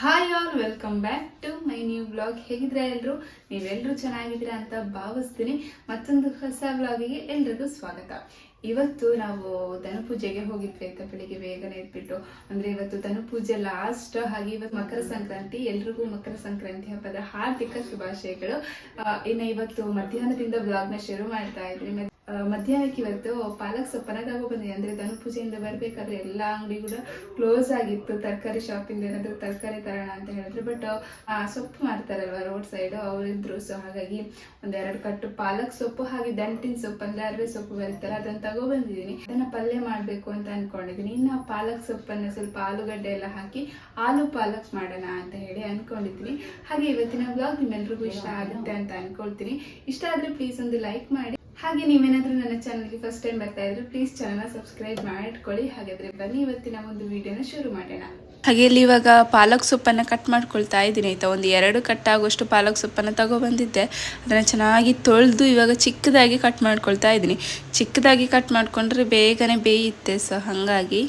Hi all welcome back to my new blog ಹೇಗಿದ್ರೆ ಎಲ್ಲರೂ ನೀವೆಲ್ಲರೂ ಚೆನ್ನಾಗಿದ್ದೀರಾ ಅಂತ ಭಾವಿಸ್ತೀನಿ. ಮತ್ತೊಂದು ಹೊಸ ಬ್ಲಾಗಿಗೆ ಎಲ್ರಿಗೂ ಸ್ವಾಗತ. ಇವತ್ತು ನಾವು ದನಪೂಜೆಗೆ ಹೋಗಿದ್ವಿ ಆಯ್ತಾ ಬೆಳಿಗ್ಗೆ ಬೇಗನೆ ಎದ್ಬಿಟ್ಟು. ಅಂದ್ರೆ ಇವತ್ತು ದನಪೂಜೆ ಲಾಸ್ಟ್ ಹಾಗೆ ಇವತ್ತು ಮಕರ ಸಂಕ್ರಾಂತಿ, ಎಲ್ರಿಗೂ ಮಕರ ಸಂಕ್ರಾಂತಿ ಹಬ್ಬದ ಹಾರ್ದಿಕ ಶುಭಾಶಯಗಳು. ಇನ್ನು ಇವತ್ತು ಮಧ್ಯಾಹ್ನದಿಂದ ಬ್ಲಾಗ್ನ ಶುರು ಮಾಡ್ತಾ ಇದ್ರಿ. ಮಧ್ಯಾಹ್ನಕ್ಕೆ ಇವತ್ತು ಪಾಲಕ್ ಸೊಪ್ಪನ್ನ ತಗೋ ಬಂದಿದೆ. ಅಂದ್ರೆ ದನ ಪೂಜೆಯಿಂದ ಬರ್ಬೇಕಾದ್ರೆ ಎಲ್ಲ ಅಂಗಡಿ ಕೂಡ ಕ್ಲೋಸ್ ಆಗಿತ್ತು. ತರಕಾರಿ ಶಾಪಿಂದ ಏನಾದ್ರು ತರಕಾರಿ ತರೋಣ ಅಂತ ಹೇಳಿದ್ರು. ಬಟ್ ಸೊಪ್ಪು ಮಾಡ್ತಾರಲ್ವ ರೋಡ್ ಸೈಡ್ ಅವರಿದ್ರು ಸೊ ಹಾಗಾಗಿ ಒಂದೆರಡು ಕಟ್ಟು ಪಾಲಕ್ ಸೊಪ್ಪು ಹಾಗೆ ದಂಟಿನ ಸೊಪ್ಪು, ಅಂದ್ರೆ ಅರವೆ ಸೊಪ್ಪು ಬರೀತಾರೆ ಅದನ್ನ ತಗೋ ಬಂದಿದ್ದೀನಿ. ಅದನ್ನ ಪಲ್ಯ ಮಾಡ್ಬೇಕು ಅಂತ ಅನ್ಕೊಂಡಿದ್ದೀನಿ. ಇನ್ನು ಆ ಪಾಲಕ್ ಸೊಪ್ಪನ್ನ ಸ್ವಲ್ಪ ಆಲೂಗಡ್ಡೆ ಎಲ್ಲ ಹಾಕಿ ಆಲೂ ಪಾಲಕ್ ಮಾಡೋಣ ಅಂತ ಹೇಳಿ ಅನ್ಕೊಂಡಿದ್ದೀನಿ. ಹಾಗೆ ಇವತ್ತಿನ ಬ್ಲಾಗ್ ನಿಮ್ಮೆಲ್ರಿಗೂ ಇಷ್ಟ ಆಗುತ್ತೆ ಅಂತ ಅನ್ಕೊಳ್ತೀನಿ. ಇಷ್ಟ ಆದ್ರೆ ಪ್ಲೀಸ್ ಒಂದು ಲೈಕ್ ಮಾಡಿ. ಹಾಗೆ ನೀವೇನಾದರೂ ನನ್ನ ಚಾನಲ್ಗೆ ಫಸ್ಟ್ ಟೈಮ್ ಬರ್ತಾ ಇದ್ರೆ ಪ್ಲೀಸ್ ಚಾನಲ್ನ ಸಬ್ಸ್ಕ್ರೈಬ್ ಮಾಡಿಟ್ಕೊಳ್ಳಿ. ಹಾಗಾದರೆ ಬನ್ನಿ ಇವತ್ತಿನ ಒಂದು ವಿಡಿಯೋನ ಶುರು ಮಾಡೋಣ. ಹಾಗೆ ಇಲ್ಲಿ ಇವಾಗ ಪಾಲಕ್ ಸೊಪ್ಪನ್ನು ಕಟ್ ಮಾಡ್ಕೊಳ್ತಾ ಇದ್ದೀನಿ ಆಯಿತಾ? ಒಂದು ಎರಡು ಕಟ್ ಆಗೋಷ್ಟು ಪಾಲಕ್ ಸೊಪ್ಪನ್ನು ತಗೊಬಂದಿದ್ದೆ. ಅದನ್ನು ಚೆನ್ನಾಗಿ ತೊಳೆದು ಇವಾಗ ಚಿಕ್ಕದಾಗಿ ಕಟ್ ಮಾಡ್ಕೊಳ್ತಾ ಇದ್ದೀನಿ. ಚಿಕ್ಕದಾಗಿ ಕಟ್ ಮಾಡಿಕೊಂಡ್ರೆ ಬೇಗನೆ ಬೇಯುತ್ತೆ ಸೊ ಹಾಗಾಗಿ.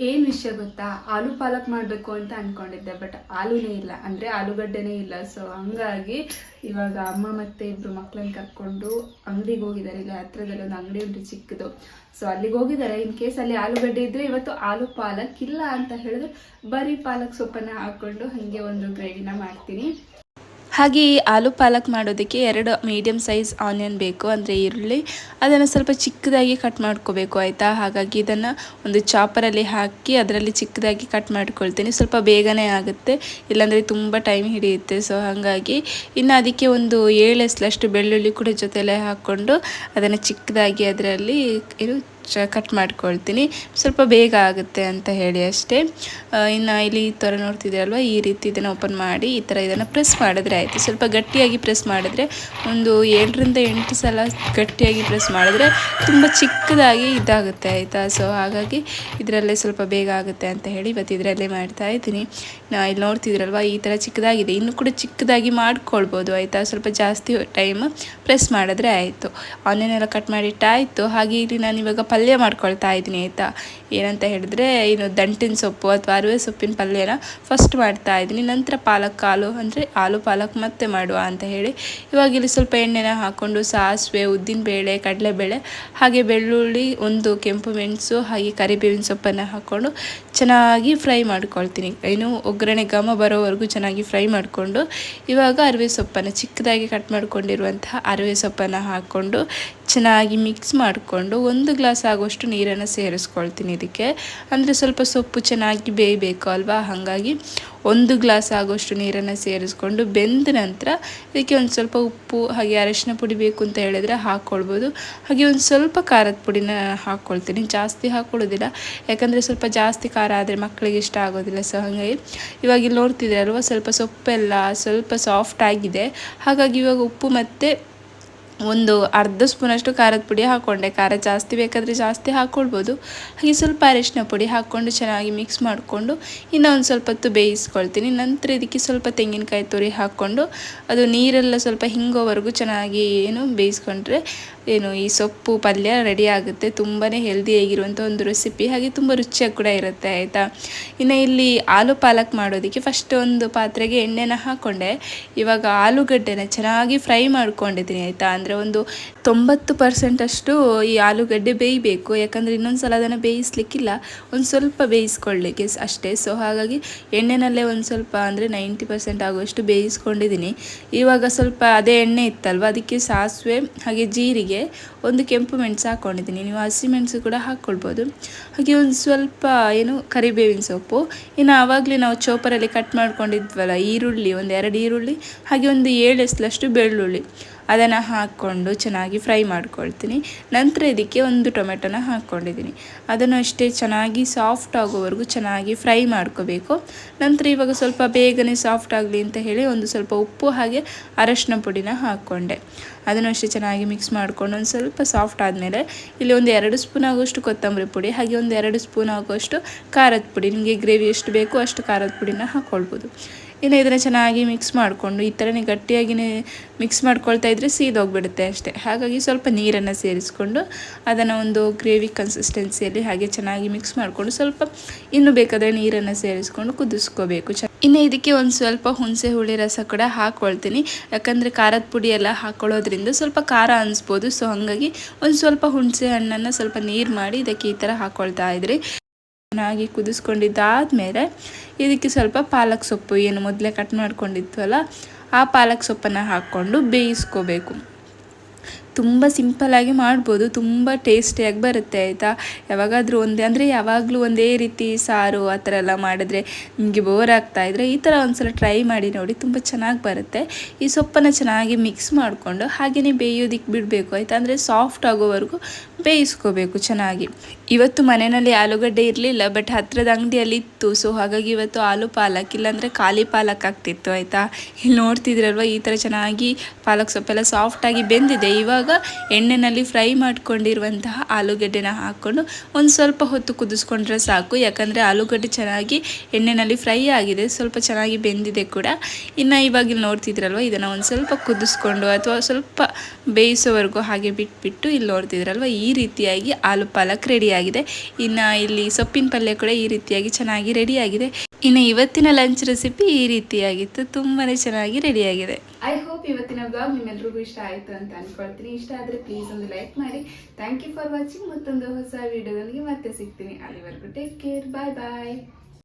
ಏನ್ ವಿಷಯ ಗೊತ್ತಾ? ಆಲೂ ಪಾಲಕ್ ಮಾಡಬೇಕು ಅಂತ ಅನ್ಕೊಂಡಿದ್ದೆ ಬಟ್ ಆಲೂನೇ ಇಲ್ಲ. ಅಂದ್ರೆ ಆಲೂಗಡ್ಡೆನೇ ಇಲ್ಲ. ಸೊ ಹಂಗಾಗಿ ಇವಾಗ ಅಮ್ಮ ಮತ್ತೆ ಇಬ್ಬರು ಮಕ್ಕಳನ್ನ ಕರ್ಕೊಂಡು ಅಂಗಡಿಗೆ ಹೋಗಿದ್ದಾರೆ. ಇಲ್ಲಿ ಹತ್ರದಲ್ಲಿ ಒಂದು ಅಂಗಡಿ ಉಂಟು ಚಿಕ್ಕದು. ಸೊ ಅಲ್ಲಿಗೆ ಹೋಗಿದ್ದಾರೆ. ಇನ್ ಕೇಸ್ ಅಲ್ಲಿ ಆಲೂಗಡ್ಡೆ ಇದ್ರೆ ಇವತ್ತು ಆಲೂ ಪಾಲಕ್ ಇಲ್ಲ ಅಂತ ಹೇಳಿದ್ರೆ ಬರೀ ಪಾಲಕ್ ಸೊಪ್ಪನ್ನ ಹಾಕೊಂಡು ಹಂಗೆ ಒಂದು ಗ್ರೇವಿನ ಮಾಡ್ತೀನಿ. ಹಾಗೆ ಈ ಆಲೂ ಪಾಲಕ್ ಮಾಡೋದಕ್ಕೆ ಎರಡು ಮೀಡಿಯಮ್ ಸೈಜ್ ಆನಿಯನ್ ಬೇಕು, ಅಂದರೆ ಈರುಳ್ಳಿ. ಅದನ್ನು ಸ್ವಲ್ಪ ಚಿಕ್ಕದಾಗಿ ಕಟ್ ಮಾಡ್ಕೋಬೇಕು, ಆಯಿತಾ? ಹಾಗಾಗಿ ಇದನ್ನು ಒಂದು ಚಾಪರಲ್ಲಿ ಹಾಕಿ ಅದರಲ್ಲಿ ಚಿಕ್ಕದಾಗಿ ಕಟ್ ಮಾಡ್ಕೊಳ್ತೀನಿ. ಸ್ವಲ್ಪ ಬೇಗನೆ ಆಗುತ್ತೆ, ಇಲ್ಲಾಂದರೆ ತುಂಬ ಟೈಮ್ ಹಿಡಿಯುತ್ತೆ. ಸೊ ಹಾಗಾಗಿ ಇನ್ನು ಅದಕ್ಕೆ ಒಂದು ಏಳು ಎಸ್ಲಷ್ಟು ಬೆಳ್ಳುಳ್ಳಿ ಕೂಡ ಜೊತೆಲೆ ಹಾಕ್ಕೊಂಡು ಅದನ್ನು ಚಿಕ್ಕದಾಗಿ ಅದರಲ್ಲಿ, ಏನು ಚ ಕಟ್ ಮಾಡ್ಕೊಳ್ತೀನಿ. ಸ್ವಲ್ಪ ಬೇಗ ಆಗುತ್ತೆ ಅಂತ ಹೇಳಿ ಅಷ್ಟೇ. ಇನ್ನು ಇಲ್ಲಿ ಈ ಥರ ನೋಡ್ತಿದ್ದೀರಲ್ವ? ಈ ರೀತಿ ಇದನ್ನು ಓಪನ್ ಮಾಡಿ ಈ ಥರ ಇದನ್ನು ಪ್ರೆಸ್ ಮಾಡಿದ್ರೆ ಆಯಿತು. ಸ್ವಲ್ಪ ಗಟ್ಟಿಯಾಗಿ ಪ್ರೆಸ್ ಮಾಡಿದ್ರೆ ಒಂದು ಏಳರಿಂದ ಎಂಟು ಸಲ ಗಟ್ಟಿಯಾಗಿ ಪ್ರೆಸ್ ಮಾಡಿದ್ರೆ ತುಂಬ ಚಿಕ್ಕದಾಗಿ ಇದಾಗುತ್ತೆ ಆಯಿತಾ? ಸೊ ಹಾಗಾಗಿ ಇದರಲ್ಲೇ ಸ್ವಲ್ಪ ಬೇಗ ಆಗುತ್ತೆ ಅಂತ ಹೇಳಿ ಇವತ್ತು ಇದರಲ್ಲೇ ಮಾಡ್ತಾ ಇದ್ದೀನಿ. ನಾ, ಇಲ್ಲಿ ನೋಡ್ತಿದ್ರಲ್ವ ಈ ಥರ ಚಿಕ್ಕದಾಗಿದೆ. ಇನ್ನೂ ಕೂಡ ಚಿಕ್ಕದಾಗಿ ಮಾಡ್ಕೊಳ್ಬೋದು ಆಯಿತಾ? ಸ್ವಲ್ಪ ಜಾಸ್ತಿ ಟೈಮ್ ಪ್ರೆಸ್ ಮಾಡಿದ್ರೆ ಆಯಿತು. ಆನಿಯನ್ ಎಲ್ಲ ಕಟ್ ಮಾಡಿಟ್ಟಾಯಿತು. ಹಾಗೆ ಇಲ್ಲಿ ನಾನು ಇವಾಗ ಪಲ್ಯ ಮಾಡ್ಕೊಳ್ತಾ ಇದ್ದೀನಿ, ಆಯಿತಾ? ಏನಂತ ಹೇಳಿದ್ರೆ ಏನು ದಂಟಿನ ಸೊಪ್ಪು ಅಥವಾ ಅರಿವೆ ಸೊಪ್ಪಿನ ಪಲ್ಯನ ಫಸ್ಟ್ ಮಾಡ್ತಾ ಇದ್ದೀನಿ. ನಂತರ ಪಾಲಕ್ ಕಾಲು ಅಂದರೆ ಆಲು ಪಾಲಕ್ ಮತ್ತೆ ಮಾಡುವ ಅಂತ ಹೇಳಿ. ಇವಾಗ ಇಲ್ಲಿ ಸ್ವಲ್ಪ ಎಣ್ಣೆನ ಹಾಕ್ಕೊಂಡು ಸಾಸಿವೆ, ಉದ್ದಿನಬೇಳೆ, ಕಡಲೆಬೇಳೆ, ಹಾಗೆ ಬೆಳ್ಳುಳ್ಳಿ, ಒಂದು ಕೆಂಪು ಮೆಣಸು, ಹಾಗೆ ಕರಿಬೇವಿನ ಸೊಪ್ಪನ್ನು ಹಾಕ್ಕೊಂಡು ಚೆನ್ನಾಗಿ ಫ್ರೈ ಮಾಡ್ಕೊಳ್ತೀನಿ. ಏನು ಒಗ್ಗರಣೆ ಘಮ ಬರೋವರೆಗೂ ಚೆನ್ನಾಗಿ ಫ್ರೈ ಮಾಡಿಕೊಂಡು ಇವಾಗ ಅರಿವೆ ಸೊಪ್ಪನ್ನು ಚಿಕ್ಕದಾಗಿ ಕಟ್ ಮಾಡಿಕೊಂಡಿರುವಂತಹ ಅರಿವೆ ಸೊಪ್ಪನ್ನು ಹಾಕ್ಕೊಂಡು ಚೆನ್ನಾಗಿ ಮಿಕ್ಸ್ ಮಾಡಿಕೊಂಡು ಒಂದು ಗ್ಲಾಸ್ ಆಗುವಷ್ಟು ನೀರನ್ನು ಸೇರಿಸ್ಕೊಳ್ತೀನಿ ಇದಕ್ಕೆ. ಅಂದರೆ ಸ್ವಲ್ಪ ಸೊಪ್ಪು ಚೆನ್ನಾಗಿ ಬೇಯಬೇಕು ಅಲ್ವಾ? ಹಾಗಾಗಿ ಒಂದು ಗ್ಲಾಸ್ ಆಗುವಷ್ಟು ನೀರನ್ನು ಸೇರಿಸ್ಕೊಂಡು ಬೆಂದ ನಂತರ ಇದಕ್ಕೆ ಒಂದು ಸ್ವಲ್ಪ ಉಪ್ಪು, ಹಾಗೆ ಅರಶಿನ ಪುಡಿ ಬೇಕು ಅಂತ ಹೇಳಿದರೆ ಹಾಕ್ಕೊಳ್ಬೋದು ಹಾಗೆ ಒಂದು ಸ್ವಲ್ಪ ಖಾರದ ಪುಡಿನ ಹಾಕ್ಕೊಳ್ತೀನಿ ಜಾಸ್ತಿ ಹಾಕ್ಕೊಳ್ಳೋದಿಲ್ಲ ಯಾಕಂದರೆ ಸ್ವಲ್ಪ ಜಾಸ್ತಿ ಖಾರ ಆದರೆ ಮಕ್ಕಳಿಗೆ ಇಷ್ಟ ಆಗೋದಿಲ್ಲ ಸೊ ಹಾಗಾಗಿ ಇವಾಗ ಇಲ್ಲಿ ನೋಡ್ತಿದ್ದೀರಲ್ವ, ಸ್ವಲ್ಪ ಸೊಪ್ಪೆಲ್ಲ ಸ್ವಲ್ಪ ಸಾಫ್ಟ್ ಆಗಿದೆ. ಹಾಗಾಗಿ ಇವಾಗ ಉಪ್ಪು ಮತ್ತು ಒಂದು ಅರ್ಧ ಸ್ಪೂನಷ್ಟು ಖಾರದ ಪುಡಿ ಹಾಕ್ಕೊಂಡೆ ಖಾರ ಜಾಸ್ತಿ ಬೇಕಾದರೆ ಜಾಸ್ತಿ ಹಾಕ್ಕೊಳ್ಬೋದು ಹಾಗೆ ಸ್ವಲ್ಪ ಅರಿಶಿನ ಪುಡಿ ಹಾಕ್ಕೊಂಡು ಚೆನ್ನಾಗಿ ಮಿಕ್ಸ್ ಮಾಡಿಕೊಂಡು ಇನ್ನು ಒಂದು ಸ್ವಲ್ಪ ಹೊತ್ತು ಬೇಯಿಸ್ಕೊಳ್ತೀನಿ. ನಂತರ ಇದಕ್ಕೆ ಸ್ವಲ್ಪ ತೆಂಗಿನಕಾಯಿ ತುರಿ ಹಾಕ್ಕೊಂಡು ಅದು ನೀರೆಲ್ಲ ಸ್ವಲ್ಪ ಹಿಂಗೋವರೆಗೂ ಚೆನ್ನಾಗಿ ಏನು ಬೇಯಿಸ್ಕೊಂಡ್ರೆ ಏನು ಈ ಸೊಪ್ಪು ಪಲ್ಯ ರೆಡಿ ಆಗುತ್ತೆ. ತುಂಬಾ ಹೆಲ್ದಿಯಾಗಿರುವಂಥ ಒಂದು ರೆಸಿಪಿ ಹಾಗೆ ತುಂಬ ರುಚಿಯಾಗಿ ಕೂಡ ಇರುತ್ತೆ, ಆಯಿತಾ? ಇನ್ನು ಇಲ್ಲಿ ಆಲೂ ಪಾಲಕ್ ಮಾಡೋದಕ್ಕೆ ಫಸ್ಟ್ ಒಂದು ಪಾತ್ರೆಗೆ ಎಣ್ಣೆನ ಹಾಕ್ಕೊಂಡೆ ಇವಾಗ ಆಲೂಗಡ್ಡೆನ ಚೆನ್ನಾಗಿ ಫ್ರೈ ಮಾಡ್ಕೊಂಡಿದ್ದೀನಿ, ಆಯಿತಾ? ಅಂದರೆ ಒಂದು ತೊಂಬತ್ತು ಪರ್ಸೆಂಟಷ್ಟು ಈ ಆಲೂಗಡ್ಡೆ ಬೇಯಬೇಕು. ಯಾಕಂದರೆ ಇನ್ನೊಂದು ಸಲ ಅದನ್ನು ಬೇಯಿಸ್ಲಿಕ್ಕಿಲ್ಲ. ಒಂದು ಸ್ವಲ್ಪ ಬೇಯಿಸ್ಕೊಳ್ಳಿಕ್ಕೆ ಅಷ್ಟೇ. ಸೊ, ಹಾಗಾಗಿ ಎಣ್ಣೆನಲ್ಲೇ ಒಂದು ಸ್ವಲ್ಪ ಅಂದರೆ ನೈಂಟಿ ಪರ್ಸೆಂಟ್ ಆಗುವಷ್ಟು ಬೇಯಿಸ್ಕೊಂಡಿದ್ದೀನಿ. ಇವಾಗ ಸ್ವಲ್ಪ ಅದೇ ಎಣ್ಣೆ ಇತ್ತಲ್ವ? ಅದಕ್ಕೆ ಸಾಸಿವೆ, ಹಾಗೆ ಜೀರಿಗೆ, ಒಂದು ಕೆಂಪು ಮೆಣಸು ಹಾಕ್ಕೊಂಡಿದ್ದೀನಿ ನೀವು ಹಸಿಮೆಣಸು ಕೂಡ ಹಾಕ್ಕೊಳ್ಬೋದು. ಹಾಗೆ ಒಂದು ಸ್ವಲ್ಪ ಏನು ಕರಿಬೇವಿನ ಸೊಪ್ಪು. ಇನ್ನು ಆವಾಗಲೇ ನಾವು ಚೋಪರಲ್ಲಿ ಕಟ್ ಮಾಡ್ಕೊಂಡಿದ್ವಲ್ಲ ಈರುಳ್ಳಿ, ಒಂದು ಎರಡು ಈರುಳ್ಳಿ, ಹಾಗೆ ಒಂದು ಏಳು ಬೆಳ್ಳುಳ್ಳಿ. ಅದನ್ನು ಹಾಕ್ಕೊಂಡು ಚೆನ್ನಾಗಿ ಫ್ರೈ ಮಾಡ್ಕೊಳ್ತೀನಿ. ನಂತರ ಇದಕ್ಕೆ ಒಂದು ಟೊಮೆಟೊನ ಹಾಕ್ಕೊಂಡಿದ್ದೀನಿ. ಅದನ್ನು ಅಷ್ಟೇ ಚೆನ್ನಾಗಿ ಸಾಫ್ಟ್ ಆಗೋವರೆಗೂ ಚೆನ್ನಾಗಿ ಫ್ರೈ ಮಾಡ್ಕೋಬೇಕು. ನಂತರ ಇವಾಗ ಸ್ವಲ್ಪ ಬೇಗನೆ ಸಾಫ್ಟ್ ಆಗಲಿ ಅಂತ ಹೇಳಿ ಒಂದು ಸ್ವಲ್ಪ ಉಪ್ಪು ಹಾಗೆ ಅರಶಿನ ಪುಡಿನ ಹಾಕ್ಕೊಂಡೆ. ಅದನ್ನು ಅಷ್ಟೇ ಚೆನ್ನಾಗಿ ಮಿಕ್ಸ್ ಮಾಡಿಕೊಂಡು ಒಂದು ಸ್ವಲ್ಪ ಸಾಫ್ಟ್ ಆದಮೇಲೆ ಇಲ್ಲಿ ಒಂದು ಎರಡು ಸ್ಪೂನ್ ಆಗೋಷ್ಟು ಕೊತ್ತಂಬರಿ ಪುಡಿ, ಹಾಗೆ ಒಂದು ಎರಡು ಸ್ಪೂನ್ ಆಗೋಷ್ಟು ಖಾರದ ಪುಡಿ. ನಿಮಗೆ ಗ್ರೇವಿ ಎಷ್ಟು ಬೇಕು ಅಷ್ಟು ಖಾರದ ಪುಡಿನ ಹಾಕ್ಕೊಳ್ಬೋದು. ಇನ್ನು ಇದನ್ನು ಚೆನ್ನಾಗಿ ಮಿಕ್ಸ್ ಮಾಡಿಕೊಂಡು, ಈ ಥರನೇ ಗಟ್ಟಿಯಾಗಿಯೇ ಮಿಕ್ಸ್ ಮಾಡ್ಕೊಳ್ತಾ ಇದ್ದರೆ ಸೀದೋಗ್ಬಿಡುತ್ತೆ ಅಷ್ಟೇ. ಹಾಗಾಗಿ ಸ್ವಲ್ಪ ನೀರನ್ನು ಸೇರಿಸ್ಕೊಂಡು ಅದನ್ನು ಒಂದು ಗ್ರೇವಿ ಕನ್ಸಿಸ್ಟೆನ್ಸಿಯಲ್ಲಿ ಹಾಗೆ ಚೆನ್ನಾಗಿ ಮಿಕ್ಸ್ ಮಾಡಿಕೊಂಡು ಸ್ವಲ್ಪ ಇನ್ನು ಬೇಕಾದರೆ ನೀರನ್ನು ಸೇರಿಸ್ಕೊಂಡು ಕುದಿಸ್ಕೋಬೇಕು. ಚ ಇನ್ನು ಇದಕ್ಕೆ ಒಂದು ಸ್ವಲ್ಪ ಹುಣಸೆ ಹುಳಿ ರಸ ಕೂಡ ಹಾಕ್ಕೊಳ್ತೀನಿ ಯಾಕಂದರೆ ಖಾರದ ಪುಡಿ ಎಲ್ಲ ಹಾಕ್ಕೊಳ್ಳೋದ್ರಿಂದ ಸ್ವಲ್ಪ ಖಾರ ಅನಿಸ್ಬೋದು. ಸೊ ಹಾಗಾಗಿ ಒಂದು ಸ್ವಲ್ಪ ಹುಣಸೆ ಹಣ್ಣನ್ನು ಸ್ವಲ್ಪ ನೀರು ಮಾಡಿ ಇದಕ್ಕೆ ಈ ಥರ ಹಾಕ್ಕೊಳ್ತಾ ಇದ್ರಿ. ಚೆನ್ನಾಗಿ ಕುದಿಸ್ಕೊಂಡಿದ್ದಾದಮೇಲೆ ಇದಕ್ಕೆ ಸ್ವಲ್ಪ ಪಾಲಕ್ ಸೊಪ್ಪು ಏನು ಮೊದಲೇ ಕಟ್ ಮಾಡ್ಕೊಂಡಿದ್ವಲ್ಲ, ಆ ಪಾಲಕ್ ಸೊಪ್ಪನ್ನು ಹಾಕ್ಕೊಂಡು ಬೇಯಿಸ್ಕೋಬೇಕು. ತುಂಬ ಸಿಂಪಲ್ಲಾಗಿ ಮಾಡ್ಬೋದು, ತುಂಬ ಟೇಸ್ಟಿಯಾಗಿ ಬರುತ್ತೆ, ಆಯಿತಾ? ಯಾವಾಗಾದರೂ ಒಂದೇ, ಅಂದರೆ ಯಾವಾಗಲೂ ಒಂದೇ ರೀತಿ ಸಾರು ಆ ಥರ ಎಲ್ಲ ಮಾಡಿದ್ರೆ ನಿಮಗೆ ಬೋರ್ ಆಗ್ತಾ ಇದ್ದರೆ ಈ ಥರ ಒಂದ್ಸಲ ಟ್ರೈ ಮಾಡಿ ನೋಡಿ, ತುಂಬ ಚೆನ್ನಾಗಿ ಬರುತ್ತೆ. ಈ ಸೊಪ್ಪನ್ನು ಚೆನ್ನಾಗಿ ಮಿಕ್ಸ್ ಮಾಡಿಕೊಂಡು ಹಾಗೆಯೇ ಬೇಯೋದಿಕ್ಕೆ ಬಿಡಬೇಕು, ಆಯಿತಾ? ಅಂದರೆ ಸಾಫ್ಟ್ ಆಗೋವರೆಗೂ ಬೇಯಿಸ್ಕೋಬೇಕು ಚೆನ್ನಾಗಿ. ಇವತ್ತು ಮನೆಯಲ್ಲಿ ಆಲೂಗಡ್ಡೆ ಇರಲಿಲ್ಲ ಬಟ್ ಹತ್ತಿರದ ಅಂಗಡಿಯಲ್ಲಿ ಇತ್ತು. ಸೊ ಹಾಗಾಗಿ ಇವತ್ತು ಆಲೂ ಪಾಲಕ್, ಇಲ್ಲಾಂದರೆ ಖಾಲಿ ಪಾಲಕ್ ಆಗ್ತಿತ್ತು, ಆಯಿತಾ? ಇಲ್ಲಿ ನೋಡ್ತಿದ್ರಲ್ವ, ಈ ಥರ ಚೆನ್ನಾಗಿ ಪಾಲಕ್ ಸೊಪ್ಪೆಲ್ಲ ಸಾಫ್ಟಾಗಿ ಬೆಂದಿದೆ. ಇವಾಗ ಎಣ್ಣೆಯಲ್ಲಿ ಫ್ರೈ ಮಾಡ್ಕೊಂಡಿರುವಂತಹ ಆಲೂಗಡ್ಡೆನ ಹಾಕ್ಕೊಂಡು ಒಂದು ಸ್ವಲ್ಪ ಹೊತ್ತು ಕುದಿಸ್ಕೊಂಡ್ರೆ ಸಾಕು. ಯಾಕಂದರೆ ಆಲೂಗಡ್ಡೆ ಚೆನ್ನಾಗಿ ಎಣ್ಣೆಯಲ್ಲಿ ಫ್ರೈ ಆಗಿದೆ, ಸ್ವಲ್ಪ ಚೆನ್ನಾಗಿ ಬೆಂದಿದೆ ಕೂಡ. ಇನ್ನು ಇವಾಗ ಇಲ್ಲಿ ನೋಡ್ತಿದ್ರಲ್ವ, ಇದನ್ನು ಒಂದು ಸ್ವಲ್ಪ ಕುದಿಸ್ಕೊಂಡು ಅಥವಾ ಸ್ವಲ್ಪ ಬೇಯಿಸೋವರೆಗೂ ಹಾಗೆ ಬಿಟ್ಬಿಟ್ಟು ಇಲ್ಲಿ ನೋಡ್ತಿದ್ರಲ್ವ, ಈ ರೀತಿಯಾಗಿ ಆಲೂ ಪಾಲಕ್ ರೆಡಿಯಾಗಿದೆ. ಇನ್ನು ಇಲ್ಲಿ ಸೊಪ್ಪಿನ ಪಲ್ಯ ಕೂಡ ಈ ರೀತಿಯಾಗಿ ಚೆನ್ನಾಗಿ ರೆಡಿಯಾಗಿದೆ. ಇನ್ನು ಇವತ್ತಿನ ಲಂಚ್ ರೆಸಿಪಿ ಈ ರೀತಿಯಾಗಿತ್ತು. ತುಂಬಾ ಚೆನ್ನಾಗಿ ರೆಡಿಯಾಗಿದೆ. ಹೋಪ್ ಇವತ್ತಿನ ಬ್ಲಾಗ್ ನಿಮ್ಮೆಲ್ರಿಗೂ ಇಷ್ಟ ಆಯಿತು ಅಂತ ಅನ್ಕೊಳ್ತೀನಿ. ಇಷ್ಟ ಆದರೆ ಪ್ಲೀಸ್ ಒಂದು ಲೈಕ್ ಮಾಡಿ. ಥ್ಯಾಂಕ್ ಯು ಫಾರ್ ವಾಚಿಂಗ್ ಮತ್ತೊಂದು ಹೊಸ ವಿಡಿಯೋದೊಂದಿಗೆ ಮತ್ತೆ ಸಿಗ್ತೀನಿ. ಅಲ್ಲಿವರೆಗೂ ಟೇಕ್ ಕೇರ್ ಬಾಯ್ ಬಾಯ್